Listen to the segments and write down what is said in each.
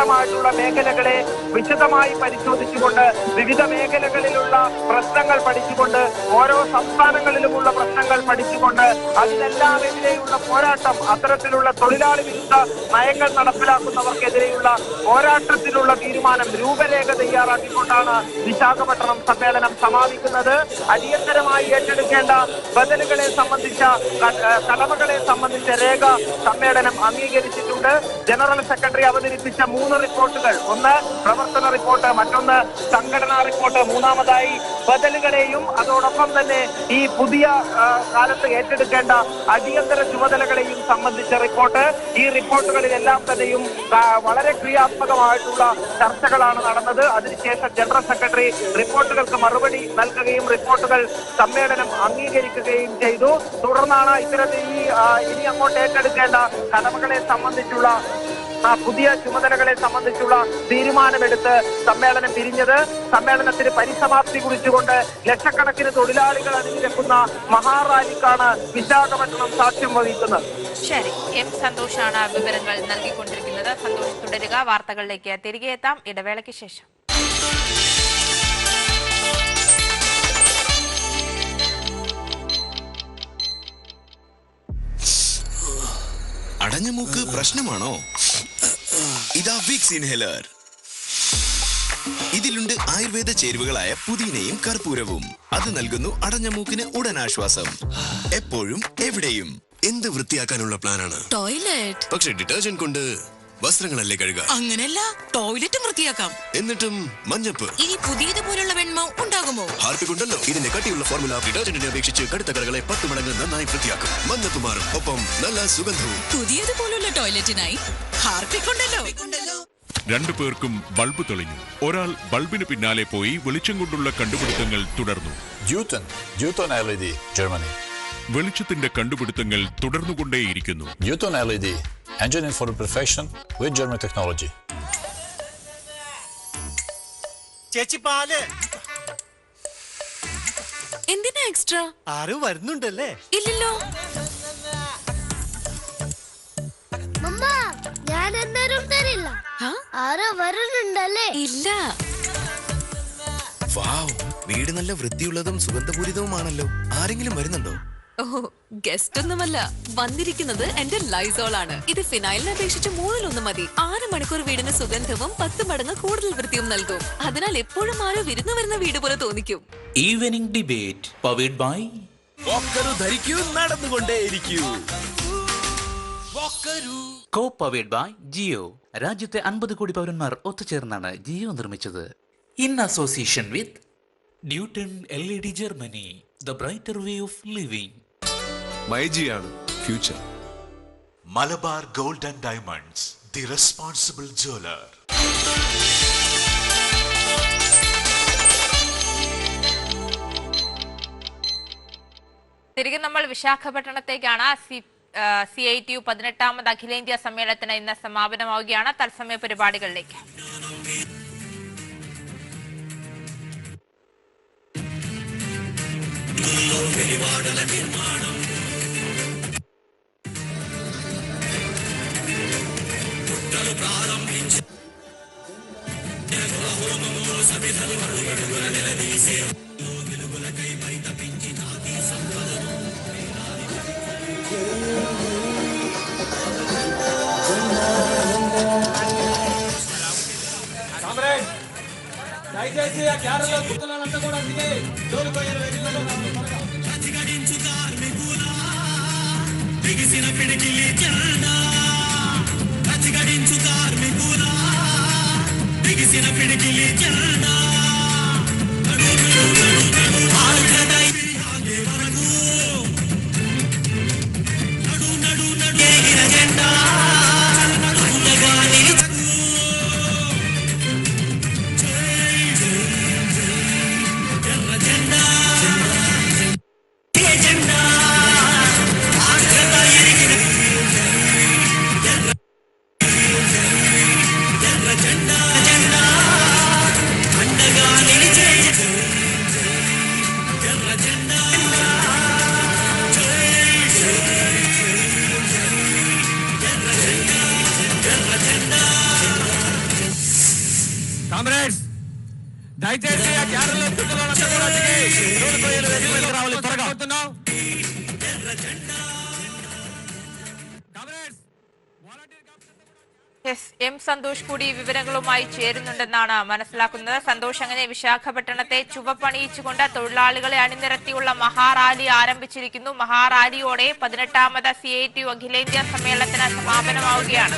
വ്യത്യസ്തമായിട്ടുള്ള മേഖലകളെ വിശദമായി പരിശോധിച്ചുകൊണ്ട് വിവിധ മേഖലകളിലുള്ള പ്രശ്നങ്ങൾ പഠിച്ചുകൊണ്ട് ഓരോ സംസ്ഥാനങ്ങളിലുമുള്ള പ്രശ്നങ്ങൾ പഠിച്ചുകൊണ്ട് അതിനെല്ലാമെതിരെയുള്ള പോരാട്ടം അത്തരത്തിലുള്ള തൊഴിലാളി വിരുദ്ധ നയങ്ങൾ നടപ്പിലാക്കുന്നവർക്കെതിരെയുള്ള പോരാട്ടത്തിലുള്ള തീരുമാനം രൂപരേഖ തയ്യാറാക്കിക്കൊണ്ടാണ് വിശാഖപട്ടണം സമ്മേളനം സമാപിക്കുന്നത്. അടിയന്തരമായി ഏറ്റെടുക്കേണ്ട ബദലുകളെ സംബന്ധിച്ച കടമകളെ സംബന്ധിച്ച രേഖ സമ്മേളനം അംഗീകരിച്ചിട്ടുണ്ട്. ജനറൽ സെക്രട്ടറി അവതരിപ്പിച്ച മൂന്ന് റിപ്പോർട്ടുകൾ. ഒന്ന് പ്രവർത്തന റിപ്പോർട്ട് മറ്റൊന്ന് സംഘടനാ റിപ്പോർട്ട്. മൂന്നാമതായി ബദലുകളെയും അതോടൊപ്പം തന്നെ ഈ പുതിയ കാലത്ത് ഏറ്റെടുക്കേണ്ട അടിയന്തര ചുമതലകളെയും സംബന്ധിച്ച റിപ്പോർട്ട്. ഈ റിപ്പോർട്ടുകളിലെല്ലാം തന്നെയും വളരെ ക്രിയാത്മകമായിട്ടുള്ള ചർച്ചകളാണ് നടന്നത്. അതിനുശേഷം ജനറൽ സെക്രട്ടറി റിപ്പോർട്ടുകൾക്ക് മറുപടി നൽകുകയും റിപ്പോർട്ടുകൾ സമ്മേളനം അംഗീകരിക്കുകയും ചെയ്തു. തുടർന്നാണ് ഇത്തരത്തിൽ ഈ ഇനി അങ്ങോട്ട് ഏറ്റെടുക്കേണ്ട കടമകളെ സംബന്ധിച്ചുള്ള ആ പുതിയ ചുമതലകളെ സംബന്ധിച്ചുള്ള തീരുമാനമെടുത്ത് സമ്മേളനം പിരിഞ്ഞത്. സമ്മേളനത്തിന് പരിസമാപ്തി കുറിച്ചുകൊണ്ട് ലക്ഷക്കണക്കിന് തൊഴിലാളികൾ അണിനിരക്കുന്ന മഹാറാലിക്കാണ് വിശാഖപട്ടണം സാക്ഷ്യം വഹിക്കുന്നത്. ശരി എം സന്തോഷാണ് വിവരങ്ങൾ നൽകിക്കൊണ്ടിരിക്കുന്നത്. സന്തോഷ് തുടരുക. വാർത്തകളിലേക്ക് തിരികെ എത്താം. ഇടവേളയ്ക്ക് ശേഷം. അടഞ്ഞ മൂക്ക് പ്രശ്നമാണോ? ഇതാ വിക്സ് ഇൻഹേലർ ഇതിലുണ്ട് ആയുർവേദ ചേരുവകളായ പുതിനയും കർപ്പൂരവും. അത് നൽകുന്നു അടഞ്ഞ മൂക്കിന് ഉടൻ ആശ്വാസം എപ്പോഴും എവിടെയും. എന്ത് വൃത്തിയാക്കാനുള്ള പ്ലാനാണ്? ടോയ്ലറ്റ് പക്ഷെ ഡിറ്റർജന്റ് കൊണ്ട് വസ്ത്രങ്ങളല്ലേ കഴുകുക അങ്ങനെയല്ല ടോയ്ലറ്റും വൃത്തിയാക്കാം. എന്നിട്ടും മഞ്ഞപ്പ്. ഇനി പുതിയതുപോലുള്ള വെണ്മ ഉണ്ടാകുമോ? ഹാർപ്പിക്കുണ്ടല്ലോ. ഇതിന്റെ കട്ടിയുള്ള ഫോർമുല ഡിറ്റർജന്റിനെ അപേക്ഷിച്ച് കടുത്ത കറകളെ പത്ത് മടങ്ങ് നന്നായി വൃത്തിയാക്കും. മഞ്ഞപ്പ് മാറും. ഒപ്പം നല്ല സുഗന്ധവും. പുതിയതുപോലുള്ള ടോയ്ലറ്റിനായി ഹാർപ്പിക്കുണ്ടല്ലോ. രണ്ടു പേർക്കും ബൾബ് തെളിഞ്ഞു. ഒരാൾ ബൾബിന് പിന്നാലെ പോയി വെളിച്ചം കൊണ്ടുള്ള കണ്ടുപിടുത്തങ്ങൾ തുടർന്നു. LED, Germany. വെളിച്ചത്തിന്റെ കണ്ടുപിടുത്തങ്ങൾ തുടർന്നുകൊണ്ടേയിരിക്കുന്നു. Engineering for perfection with German technology. ചേച്ചി പാൽ. എന്തിനാ എക്സ്ട്രാ? ആരും വരുന്നുണ്ടല്ലേ? ഇല്ലല്ലോ. മമ്മ ഞാൻ എന്തായാലും തരില്ല. ആരോ വരുന്നുണ്ടല്ലേ? ഇല്ല. വാവ് വീട് നല്ല വൃത്തിയുള്ളതും സുഗന്ധപൂരിതവുമാണല്ലോ. ആരെങ്കിലും വരുന്നുണ്ടോ? ഓ ഗസ്റ്റ് ഒന്നുമല്ല. വന്നിരിക്കുന്നത് എന്റെ ലൈസോൾ ആണ് ഇത് ഫിനൈലിനെ അപേക്ഷിച്ച് മൂന്നിലൊന്ന് മതി. ആറ് മണിക്കൂർ വീടിന് സുഗന്ധവും പത്ത് മടങ്ങ് കൂടുതൽ വൃത്തിയും നൽകും. അതിനാൽ എപ്പോഴും ആരോ വിരുന്നു വരുന്ന വീട് പോലെ തോന്നിക്കും. ഈവനിംഗ് ഡിബേറ്റ് പവേഡ് ബൈ ധരിക്കൂ നടന്നുകൊണ്ടേയിരിക്കൂ. കോ പവേഡ് ബൈ ജിയോ രാജ്യത്തെ അൻപത് കോടി പൗരന്മാർ ഒത്തുചേർന്നാണ് ജിയോ നിർമ്മിച്ചത്. In association with Newton L E D Germany the brighter way of living മൈജിയാണ് future Malabar gold and diamonds the responsible jeweller തിരികെ നമ്മൾ വിശാഖപട്ടണത്തേക്കാണ് C C I T U പതിനെട്ടാമത് അഖിലേന്ത്യാ സമ്മേളനത്തിന് ഇന്ന് സമാപനമാവുകയാണ് തത്സമയ പരിപാടികളിലേക്ക് దయచేసి సమిధలు అడుగడుగున నిలదీసే వెలుగులకై బయటపించి నాకీ సంపదను దయచేసి ఆ క్యారెల్లో గుర్తులంతా కూడా అందుకే జోలిపోయే బిగిసిన పిడికిలి చాడా గడించు కార్మికులా. किसी न फिर के लिए जाना వెనక్కి వెళ్ళి రావాలి త్వరగా కోరుతున్నాం. എസ് എം സന്തോഷ് കൂടി വിവരങ്ങളുമായി ചേരുന്നുണ്ടെന്നാണ് മനസ്സിലാക്കുന്നത് സന്തോഷ് അങ്ങനെ വിശാഖപട്ടണത്തെ ചുവപ്പണിയിച്ചുകൊണ്ട് തൊഴിലാളികളെ അണിനിരത്തിയുള്ള മഹാറാലി ആരംഭിച്ചിരിക്കുന്നു മഹാറാലിയോടെ പതിനെട്ടാമത് സി ഐ ടി അഖിലേന്ത്യാ സമ്മേളനത്തിന് സമാപനമാവുകയാണ്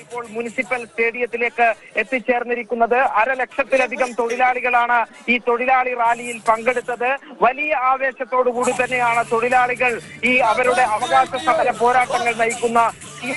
ഇപ്പോൾ മുനിസിപ്പൽ സ്റ്റേഡിയത്തിലേക്ക് എത്തിച്ചേർന്നിരിക്കുന്നത് അരലക്ഷത്തിലധികം തൊഴിലാളികളാണ് ഈ തൊഴിലാളി റാലിയിൽ പങ്കെടുത്തത്. വലിയ ആവേശത്തോടു കൂടി തന്നെയാണ് തൊഴിലാളികൾ ഈ അവരുടെ അവകാശ സമര പോരാട്ടങ്ങൾ നയിക്കുന്ന സി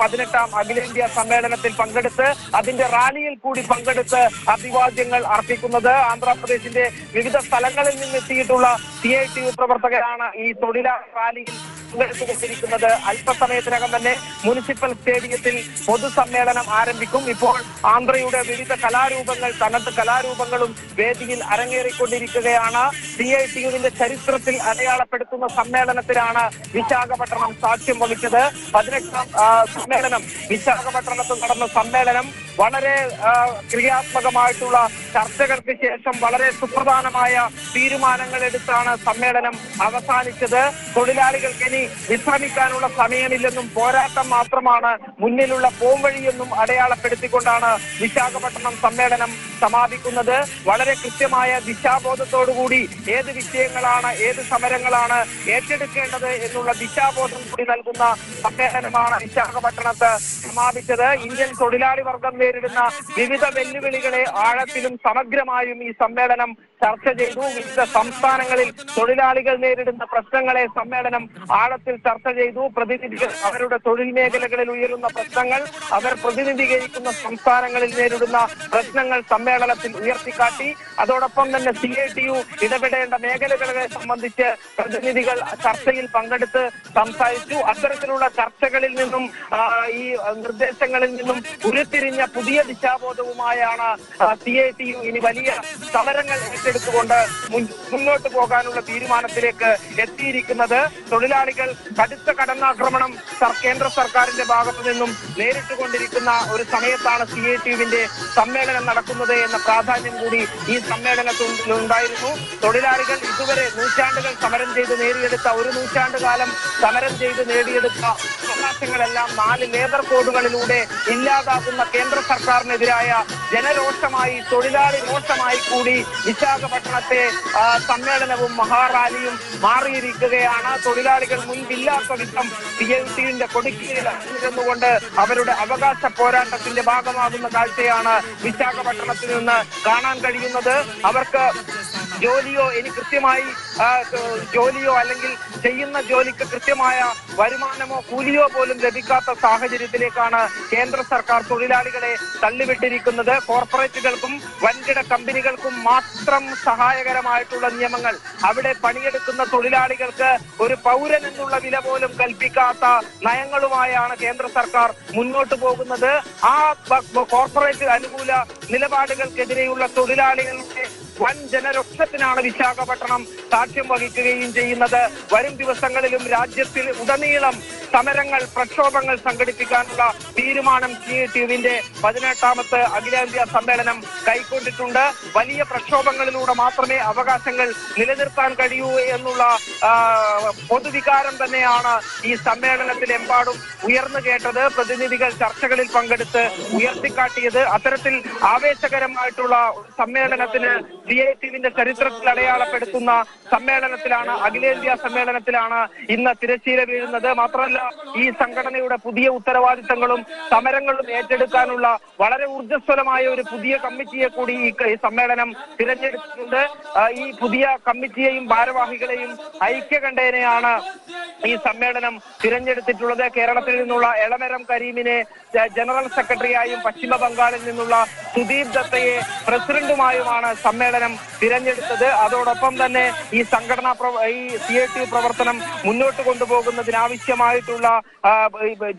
പതിനെട്ടാം അഖിലേന്ത്യാ സമ്മേളനത്തിൽ പങ്കെടുത്ത് അതിന്റെ റാലിയിൽ കൂടി പങ്കെടുത്ത് അഭിവാദ്യങ്ങൾ അർപ്പിക്കുന്നത്. ആന്ധ്രാപ്രദേശിന്റെ വിവിധ സ്ഥലങ്ങളിൽ നിന്നെത്തിയിട്ടുള്ള സി ഐ ടി യു പ്രവർത്തകരാണ് ഈ തൊഴിലാളി റാലിയിൽ പങ്കെടുത്തുകൊണ്ടിരിക്കുന്നത് അല്പസമയത്തിനകം തന്നെ മുനിസിപ്പൽ സ്റ്റേഡിയത്തിൽ പൊതുസമ്മേളനം ആരംഭിക്കും. ഇപ്പോൾ ആന്ധ്രയുടെ വിവിധ കലാരൂപങ്ങൾ തനത് കലാരൂപങ്ങളും വേദിയിൽ അരങ്ങേറിക്കൊണ്ടിരിക്കുകയാണ്. സി ഐ ടി യുവിന്റെ ചരിത്രത്തിൽ അടയാളപ്പെടുത്തുന്ന സമ്മേളനത്തിലാണ് വിശാഖപട്ടണം സാക്ഷ്യം വഹിച്ചത്. പതിനെട്ടാം സമ്മേളനം വിശാഖപട്ടണത്ത് നടന്ന സമ്മേളനം വളരെ ക്രിയാത്മകമായിട്ടുള്ള ചർച്ചകൾക്ക് ശേഷം വളരെ സുപ്രധാനമായ തീരുമാനങ്ങൾ എടുത്താണ് സമ്മേളനം അവസാനിച്ചത്. തൊഴിലാളികൾക്ക് ഇനി വിശ്രമിക്കാനുള്ള സമയമില്ലെന്നും പോരാട്ടം മാത്രമാണ് മുന്നിലുള്ള പോംവഴിയെന്നും അടയാളപ്പെടുത്തിക്കൊണ്ടാണ് വിശാഖപട്ടണം സമ്മേളനം സമാപിക്കുന്നത്. വളരെ കൃത്യമായ ദിശാബോധത്തോടുകൂടി ഏത് വിഷയങ്ങളാണ് ഏത് സമരങ്ങളാണ് ഏറ്റെടുക്കേണ്ടത് എന്നുള്ള ദിശാബോധം കൂടി നൽകുന്ന സമ്മേളനമാണ് വിശാഖപട്ടണത്ത് സമാപിച്ചത്. ഇന്ത്യൻ തൊഴിലാളി വർഗം നേരിടുന്ന വിവിധ വെല്ലുവിളികളെ ആഴത്തിലും സമഗ്രമായും ഈ സമ്മേളനം ചർച്ച ചെയ്തു. വിവിധ സംസ്ഥാനങ്ങളിൽ തൊഴിലാളികൾ നേരിടുന്ന പ്രശ്നങ്ങളെ സമ്മേളനം ആഴത്തിൽ ചർച്ച ചെയ്തു. പ്രതിനിധികൾ അവരുടെ തൊഴിൽ മേഖലകളിൽ ഉയരുന്ന പ്രശ്നങ്ങൾ അവർ പ്രതിനിധീകരിക്കുന്ന സംസ്ഥാനങ്ങളിൽ നേരിടുന്ന പ്രശ്നങ്ങൾ സമ്മേളനത്തിൽ ഉയർത്തിക്കാട്ടി. അതോടൊപ്പം തന്നെ സി ഐ ടി യു ഇടപെടേണ്ട മേഖലകളെ സംബന്ധിച്ച് പ്രതിനിധികൾ ചർച്ചയിൽ പങ്കെടുത്ത് സംസാരിച്ചു. അത്തരത്തിലുള്ള ചർച്ചകളിൽ നിന്നും ഈ നിർദ്ദേശങ്ങളിൽ നിന്നും ഉരുത്തിരിഞ്ഞ പുതിയ ദിശാബോധവുമായാണ് സി ഐ ടി യു ഇനി വലിയ സമരങ്ങൾ ഏറ്റെടുത്തുകൊണ്ട് മുന്നോട്ട് പോകാനുള്ള തീരുമാനത്തിലേക്ക് എത്തിയിരിക്കുന്നത്. തൊഴിലാളികൾ കടുത്ത കടന്നാക്രമണം കേന്ദ്ര സർക്കാരിന്റെ ഭാഗത്തു നിന്നും നേരിട്ടുകൊണ്ടിരിക്കുന്ന ഒരു സമയത്താണ് സി ഐ ടി യുവിന്റെ സമ്മേളനം നടക്കുന്നത് എന്ന പ്രാധാന്യം കൂടി ഈ സമ്മേളനത്തിൽ ഉണ്ടായിരുന്നു. തൊഴിലാളികൾ ഇതുവരെ നൂറ്റാണ്ടുകൾ സമരം ചെയ്ത് നേടിയെടുത്ത ഒരു നൂറ്റാണ്ട് കാലം സമരം ചെയ്ത് നേടിയെടുത്ത അവകാശങ്ങളെല്ലാം നാല് ലേബർ കോഡുകളിലൂടെ ഇല്ലാതാക്കുന്ന കേന്ദ്ര സർക്കാരിനെതിരായ ജനരോഷമായി തൊഴിലാളി രോഷമായി കൂടി വിശാഖപട്ടണത്തെ സമ്മേളനവും മഹാറാലിയും മാറിയിരിക്കുകയാണ്. തൊഴിലാളികൾ മുൻപില്ലാത്ത വിധം പി എൽ ടിയുടെ കൊടിക്കീഴിൽ അണിനിരന്നുകൊണ്ട് അവരുടെ അവകാശ പോരാട്ടത്തിന്റെ ഭാഗമാകുന്ന കാഴ്ചയാണ് വിശാഖപട്ടണത്തിൽ നിന്ന് കാണാൻ കഴിയുന്നത്. അവർക്ക് ജോലിയോ ഇനി കൃത്യമായി ജോലിയോ അല്ലെങ്കിൽ ചെയ്യുന്ന ജോലിക്ക് കൃത്യമായ വരുമാനമോ കൂലിയോ പോലും ലഭിക്കാത്ത സാഹചര്യത്തിലേക്കാണ് കേന്ദ്ര സർക്കാർ തൊഴിലാളികളെ തള്ളിവിട്ടിരിക്കുന്നത്. കോർപ്പറേറ്റുകൾക്കും വൻകിട കമ്പനികൾക്കും മാത്രം സഹായകരമായിട്ടുള്ള നിയമങ്ങൾ. അവിടെ പണിയെടുക്കുന്ന തൊഴിലാളികൾക്ക് ഒരു പൗരൻ എന്നുള്ള വില പോലും കൽപ്പിക്കാത്ത നയങ്ങളുമായാണ് കേന്ദ്ര സർക്കാർ മുന്നോട്ട് പോകുന്നത്. ആ കോർപ്പറേറ്റ് അനുകൂല നിലപാടുകൾക്കെതിരെയുള്ള തൊഴിലാളികളുടെ വൻ ജനരോക്ഷത്തിനാണ് വിശാഖപട്ടണം സാക്ഷ്യം വഹിക്കുകയും ചെയ്യുന്നത്. വരും ദിവസങ്ങളിലും രാജ്യത്തിൽ ഉടനീളം സമരങ്ങൾ പ്രക്ഷോഭങ്ങൾ സംഘടിപ്പിക്കാനുള്ള തീരുമാനം സി ഐ ടിയുവിന്റെ പതിനെട്ടാമത്തെ അഖിലേന്ത്യാ സമ്മേളനം കൈക്കൊണ്ടിട്ടുണ്ട്. വലിയ പ്രക്ഷോഭങ്ങളിലൂടെ മാത്രമേ അവകാശങ്ങൾ നിലനിർത്താൻ കഴിയൂ എന്നുള്ള പൊതുവികാരം തന്നെയാണ് ഈ സമ്മേളനത്തിലെമ്പാടും ഉയർന്നു കേട്ടത്. പ്രതിനിധികൾ ചർച്ചകളിൽ പങ്കെടുത്ത് ഉയർത്തിക്കാട്ടിയത്. അത്തരത്തിൽ ആവേശകരമായിട്ടുള്ള സമ്മേളനത്തിന് സി ഐ ടിവിന്റെ ചരിത്രത്തിൽ അടയാളപ്പെടുത്തുന്ന സമ്മേളനത്തിലാണ് അഖിലേന്ത്യാ സമ്മേളനത്തിലാണ് ഇന്ന് തിരശ്ശീല വീഴുന്നത്. മാത്രമല്ല ഈ സംഘടനയുടെ പുതിയ ഉത്തരവാദിത്തങ്ങളും സമരങ്ങളും ഏറ്റെടുക്കാനുള്ള വളരെ ഊർജസ്വലമായ ഒരു പുതിയ കമ്മിറ്റിയെ കൂടി ഈ സമ്മേളനം തിരഞ്ഞെടുത്തിട്ടുണ്ട്. ഈ പുതിയ കമ്മിറ്റിയെയും ഭാരവാഹികളെയും ഐക്യകണ്ഠേനയാണ് ഈ സമ്മേളനം തിരഞ്ഞെടുത്തിട്ടുള്ളത്. കേരളത്തിൽ നിന്നുള്ള എളമരം കരീമിനെ ജനറൽ സെക്രട്ടറിയായും പശ്ചിമ ബംഗാളിൽ നിന്നുള്ള സുദീപ് ദത്തയെ പ്രസിഡന്റുമായുമാണ് സമ്മേളനം തിരഞ്ഞെടുത്തത്. അതോടൊപ്പം തന്നെ ഈ സംഘടനാ ഈ സി ഐ ടി പ്രവർത്തനം മുന്നോട്ട് കൊണ്ടുപോകുന്നതിനാവശ്യമായിട്ടുള്ള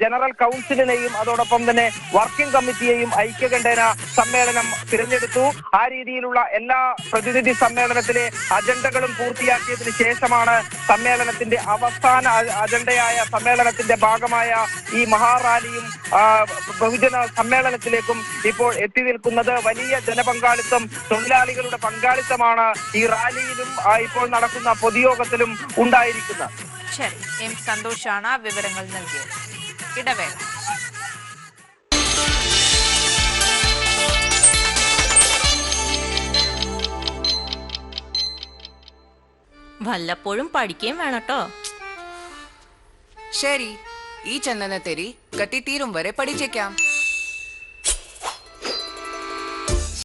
ജനറൽ കൗൺസിലിനെയും അതോടൊപ്പം തന്നെ വർക്കിംഗ് കമ്മിറ്റിയെയും ഐക്യകണ്ഠേന സമ്മേളനം തിരഞ്ഞെടുത്തു. ആ രീതിയിലുള്ള എല്ലാ പ്രതിനിധി സമ്മേളനത്തിലെ അജണ്ടകളും പൂർത്തിയാക്കിയതിനു ശേഷമാണ് സമ്മേളനത്തിന്റെ അവസാന അജണ്ടയായ സമ്മേളനത്തിന്റെ ഭാഗമായ ഈ മഹാറാലിയും ബഹുജന സമ്മേളനത്തിലേക്കും ഇപ്പോൾ എത്തി നിൽക്കുന്നത്. വലിയ ജനപങ്കാളിത്തം തൊഴിലാളികളുടെ പങ്കാളിത്തമാണ് ഈ റാലിയിലും ഇപ്പോൾ നടക്കുന്ന പൊതുയോഗത്തിലും ഉണ്ടായിരിക്കുന്നത്. ശരി എം സന്തോഷാണ് വിവരങ്ങൾ നൽകിയത്. ഇടവേള. വല്ലപ്പോഴും പഠിക്കുകയും വേണട്ടോ. ശരി ഈ ചന്ദനത്തെരി കത്തിത്തീരും വരെ പഠിച്ചേക്കാം.